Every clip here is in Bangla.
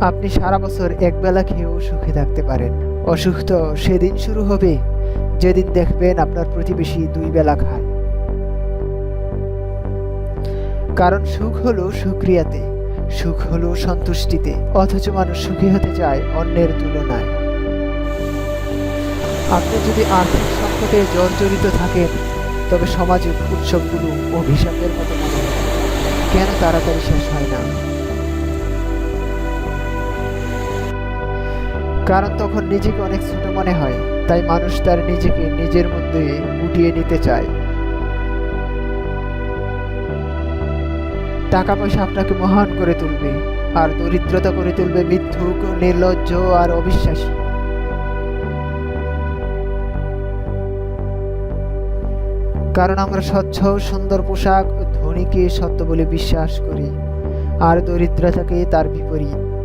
আপনি সারা বছর একবেলা খেয়েও সুখে থাকতে পারেন। অসুখ তো সেদিন শুরু হবে। যেদিন দেখবেন আপনার প্রতিবেশী দুই বেলা খায়। কারণ সুখ হলো সুক্রিয়াতে, সুখ হলো সন্তুষ্টিতে, অথচ মানুষ সুখী হতে চায় অন্যের তুলনায়। আপনি যদি আর্থিক সংকটে জর্জরিত থাকেন, তবে সমাজের উৎসবগুলো অভিশাপের মতো মনে কেন তাড়াতাড়ি শেষ হয় না? কারণ তখন নিজেকে অনেক ছোট মনে হয়, তাই মানুষ তার নিজেকে নিজের মধ্যে গুটিয়ে নিতে চায়। টাকা পয়সা আপনাকে মহান করে তুলবে, আর দরিদ্রতা করে তুলবে মিথ্যুক, নির্লজ্জ আর অবিশ্বাসী। কারণ আমরা স্বচ্ছ, সুন্দর পোশাক ধনীকে সত্য বলে বিশ্বাস করি, আর দরিদ্রতাকে তার বিপরীত।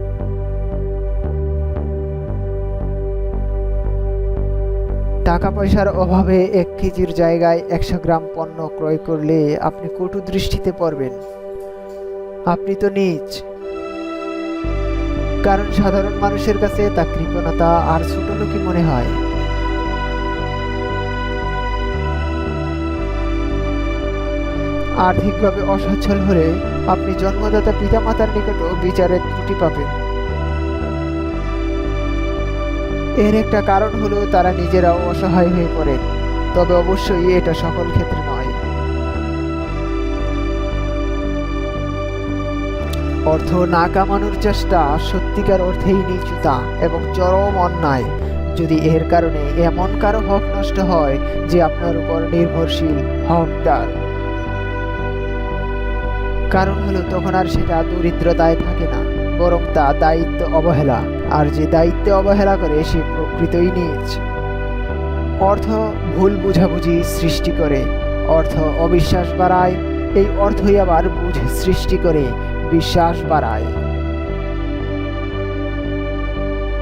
টাকা পয়সার অভাবে এক কেজির জায়গায় একশো গ্রাম পণ্য ক্রয় করলে আপনি কটু দৃষ্টিতে পড়বেন। আপনি তো নিজ। কারণ সাধারণ মানুষের কাছে তা কৃপণতা আর ছোট লোকই মনে হয়? আর্থিকভাবে অসচ্ছল হলে আপনি জন্মদাতা পিতামাতার নিকটও বিচারের ত্রুটি পাবেন। এর একটা কারণ হলো তারা নিজেরাও অসহায় হয়ে পড়ে। তবে অবশ্যই এটা সকল ক্ষেত্রে নয়। অর্থ না কামানোর চেষ্টা সত্যিকার অর্থেই নিচুতা এবং চরম অন্যায়। যদি এর কারণে এমন কারও হক নষ্ট হয় যে আপনার উপর নির্ভরশীল, হকদার। কারণ হলো তখন আর সেটা দরিদ্রতায় থাকে না, বরং তা দায়িত্ব অবহেলা। আর যে দায়িত্বে অবহেলা করে সে প্রকৃতই নিজ। অর্থ ভুল বুঝাবুঝি সৃষ্টি করে, অর্থ অবিশ্বাস বাড়ায়, এই অর্থই আবার বুঝ সৃষ্টি করে, বিশ্বাস বাড়ায়।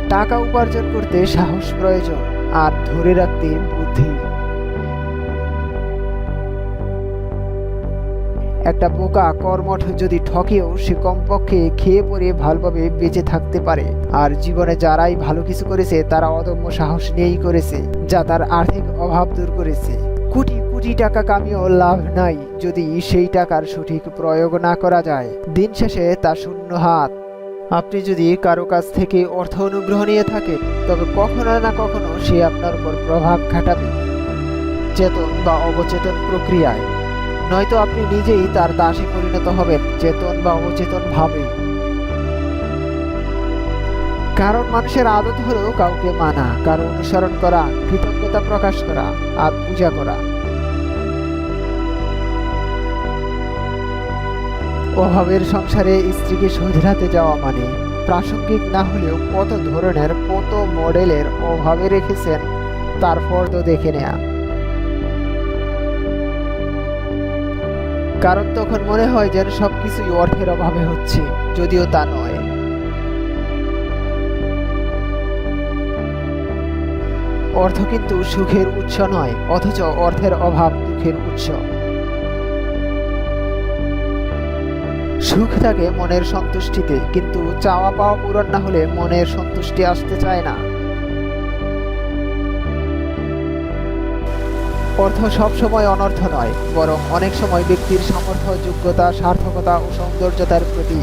টাকা উপার্জন করতে সাহস প্রয়োজন, আর ধরে রাখতে বুদ্ধি। একটা বোকা কর্মঠ যদি ঠকেও সে কমপক্ষে খেয়ে পরে ভালোভাবে বেঁচে থাকতে পারে। আর জীবনে যারাই ভালো কিছু করেছে, তারা অদম্য সাহস নিয়েই করেছে, যা তার আর্থিক অভাব দূর করেছে। কোটি কোটি টাকা কামিয়েও লাভ নাই যদি সেই টাকার সঠিক প্রয়োগ না করা যায়। দিন শেষে তা শূন্য হাত। আপনি যদি কারও কাছ থেকে অর্থ অনুগ্রহ নিয়ে থাকেন, তবে কখনো না কখনো সে আপনার উপর প্রভাব খাটাবে। চেতন বা অবচেতন প্রক্রিয়ায়। নয়তো আপনি নিজেই তার দাসে পরিণত হবেন, চেতন বা অচেতন ভাবে। কারণ মানুষের আদত হলো কাউকে মানা, কারও অনুসরণ করা, কৃতজ্ঞতা প্রকাশ করা আর পূজা করা। অভাবের সংসারে স্ত্রীকে শোধরাতে যাওয়া মানে প্রাসঙ্গিক না হলেও কত ধরনের কত মডেলের অভাবে রেখেছেন তারপর তো দেখে নেয়া। কারণ তখন মনে হয় যেন সবকিছুই অর্থের অভাবে হচ্ছে, যদিও তা নয়। অর্থ কিন্তু সুখের উৎস নয়, অথচ অর্থের অভাব দুঃখের উৎস। সুখ থাকে মনের সন্তুষ্টিতে, কিন্তু চাওয়া পাওয়া পূরণ না হলে মনের সন্তুষ্টি আসতে চায় না। অর্থ সব সময় অনর্থ নয়, বরং অনেক সময় ব্যক্তির সামর্থ্য, যোগ্যতা, সার্থকতা ও সৌন্দর্যতার প্রতি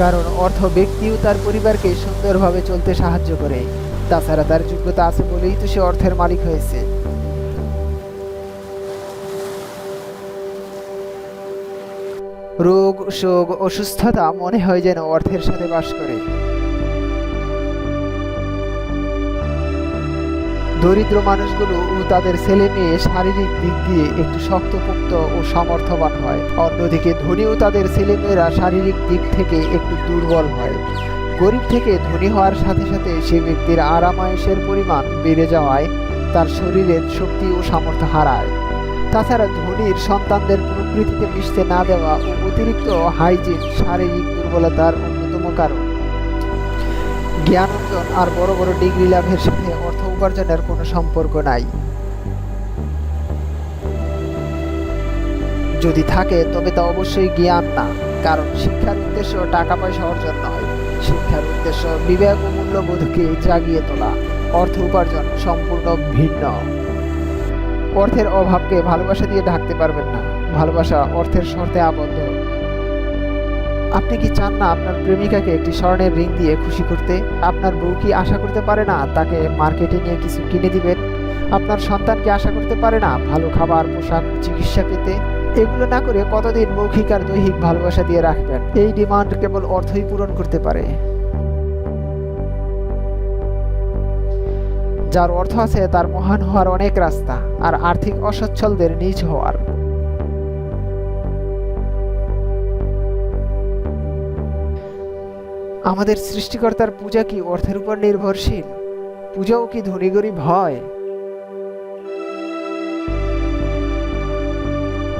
কারণ অর্থ ব্যক্তিও তার পরিবারকে সুন্দরভাবে চলতে সাহায্য করে। তাছাড়া তার যোগ্যতা আছে বলেই তো সে অর্থের মালিক হয়েছে। রোগ, শোক, অসুস্থতা মনে হয় যেন অর্থের সাথে বাস করে। দরিদ্র মানুষগুলো ও তাদের ছেলে মেয়ে শারীরিক দিক দিয়ে একটু শক্তপোক্ত ও সামর্থ্যবান হয়। অন্যদিকে ধনী ও তাদের ছেলেমেয়েরা শারীরিক দিক থেকে একটু দুর্বল হয়। গরিব থেকে ধনী হওয়ার সাথে সাথে সে ব্যক্তির আরামায়েশের পরিমাণ বেড়ে যাওয়ায় তার শরীরের শক্তি ও সামর্থ্য হারায়। তাছাড়া ধনীর সন্তানদের প্রকৃতিতে মিশতে না দেওয়া ও অতিরিক্ত হাইজিন, শারীরিক দুর্বলতার অন্যতম কারণ। জ্ঞান অর্জন আর বড় বড় ডিগ্রি লাভের সাথে অর্থ উপার্জনের কোনো সম্পর্ক নাই। যদি থাকে, তবে তা অবশ্যই জ্ঞান না, কারণ শিক্ষার উদ্দেশ্য টাকা পয়সা অর্জন নয়। শিক্ষার উদ্দেশ্য বিবেক ও মূল্যবোধকে জাগিয়ে তোলা। অর্থ উপার্জন সম্পূর্ণ ভিন্ন। অর্থের অভাবকে ভালোবাসা দিয়ে ঢাকতে পারবেন না। ভালোবাসা অর্থের শর্তে আবদ্ধ। আপনি কি চান না আপনার প্রেমিকাকে একটি স্বর্ণের রিং দিয়ে খুশি করতে? আপনার বউ কি আশা করতে পারে না তাকে মার্কেটে নিয়ে কিছু কিনে দিবেন? আপনার সন্তান কি আশা করতে পারে না ভালো খাবার, পোশাক, চিকিৎসা পেতে? এগুলো না করে কতদিন মৌখিক আর দৈহিক ভালোবাসা দিয়ে রাখবেন? এই ডিমান্ড কেবল অর্থই পূরণ করতে পারে। যার অর্থ আছে তার মহান হওয়ার অনেক রাস্তা আর আর্থিক অসচ্ছলদের নিজ হওয়ার। আমাদের সৃষ্টিকর্তার পূজা কি অর্থের উপর নির্ভরশীল? পূজাও কি ধনী গরিব হয়?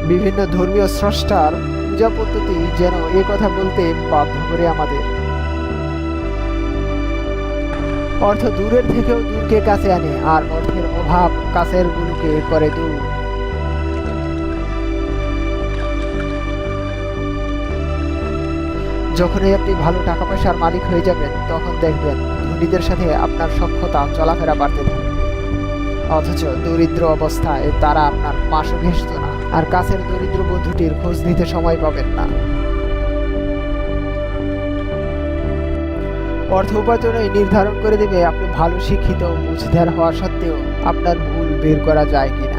বিভিন্ন ধর্মীয় স্রষ্টার পূজা পদ্ধতি যেন এ কথা বলতে বাধ্য করে আমাদের। অর্থ দূরের থেকেও দূরকে কাছে আনে, আর অর্থের অভাব কাছের গুলোকে করে দূর। যখনই আপনি ভালো টাকা পয়সার মালিক হয়ে যাবেন, তখন দেখবেন ধনীদের সাথে আপনার সক্ষতা চলাফেরা বাড়তে থাকবে অথচ দরিদ্র অবস্থায় তারা আপনার পাশও ঘেসত না, আর কাছের দরিদ্র বন্ধুটির খোঁজ নিতে সময় পাবেন না। অর্থ উপার্জনই নির্ধারণ করে দেবে আপনি ভালো, শিক্ষিত, বুঝদার হওয়া সত্ত্বেও আপনার ভুল বের করা যায় কিনা।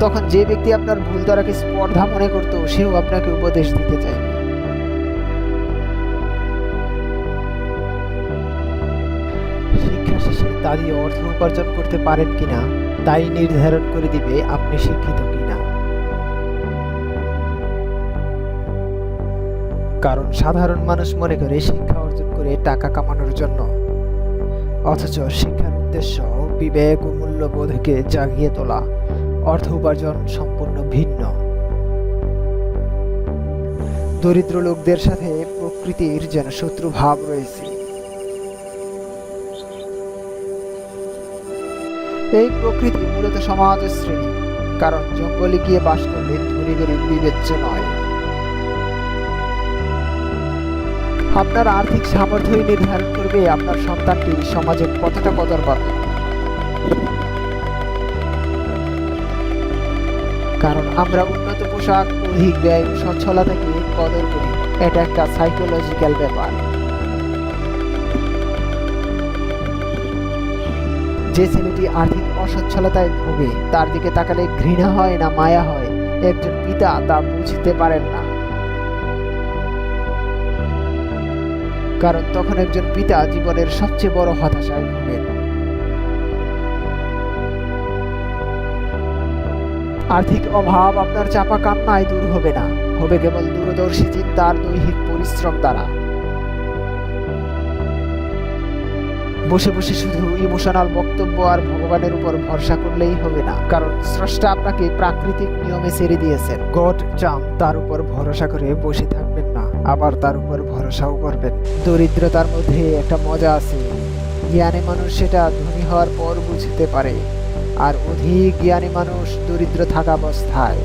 তখন যে ব্যক্তি আপনার ভুল দ্বারাকে স্পর্ধা মনে করত, সেও আপনাকে উপদেশ দিতে চাইবে শিক্ষা শেষে তা অর্থ উপার্জন করতে পারেন কিনা, তাই নির্ধারণ করে দিবে আপনি শিক্ষিত কিনা। কারণ সাধারণ মানুষ মনে করে শিক্ষা অর্জন করে টাকা কামানোর জন্য। অথচ শিক্ষার উদ্দেশ্য বিবেক ও মূল্যবোধকে জাগিয়ে তোলা। অর্থ উপার্জন সম্পূর্ণ ভিন্ন। দরিদ্র লোকদের সাথে প্রকৃতির যেন শত্রু ভাব রয়েছে। এই প্রকৃতি মূলত সমাজ শ্রেণি কারণ জঙ্গলে গিয়ে বাস করলে ধনী গরিব বিবেচ্য নয়। আপনার আর্থিক সামর্থ্যই নির্ধারণ করবে আপনার সন্তানটি সমাজে কতটা কদর পাবে। কারণ আমরা উন্নত পোশাক, অধিক ব্যয় সচ্ছলতাকে কদর করি। এটা একটা সাইকোলজিক্যাল ব্যাপার। যে ছেলেটি আর্থিক অসচ্ছলতায় ভোগে, তার দিকে তাকালে ঘৃণা হয় না মায়া হয়। একজন পিতা তা বুঝতে পারেন না। কারণ তখন একজন পিতা জীবনের সবচেয়ে বড় হতাশায় ভোগেন। আর্থিক অভাব আপনার চাপা কান্নায় দূর হবে না। হবে কেবল দূরদর্শী চিন্তার দৈহিক পরিশ্রম দ্বারা। বসে বসে শুধু ইমোশনাল বক্তব্য আর ভগবানের উপর ভরসা করলেই হবে না, কারণ স্রষ্টা আপনাকে প্রাকৃতিক নিয়মে ছেড়ে দিয়েছেন। গড চান তার উপর ভরসা করে বসে থাকবেন না, আবার তার উপর ভরসাও করবেন। দরিদ্রতার মধ্যে একটা মজা আছে। জ্ঞানী মানুষ সেটা ধনী হওয়ার পর বুঝতে পারে। আর অধিক জ্ঞানী মানুষ দরিদ্র থাকা অবস্থায়।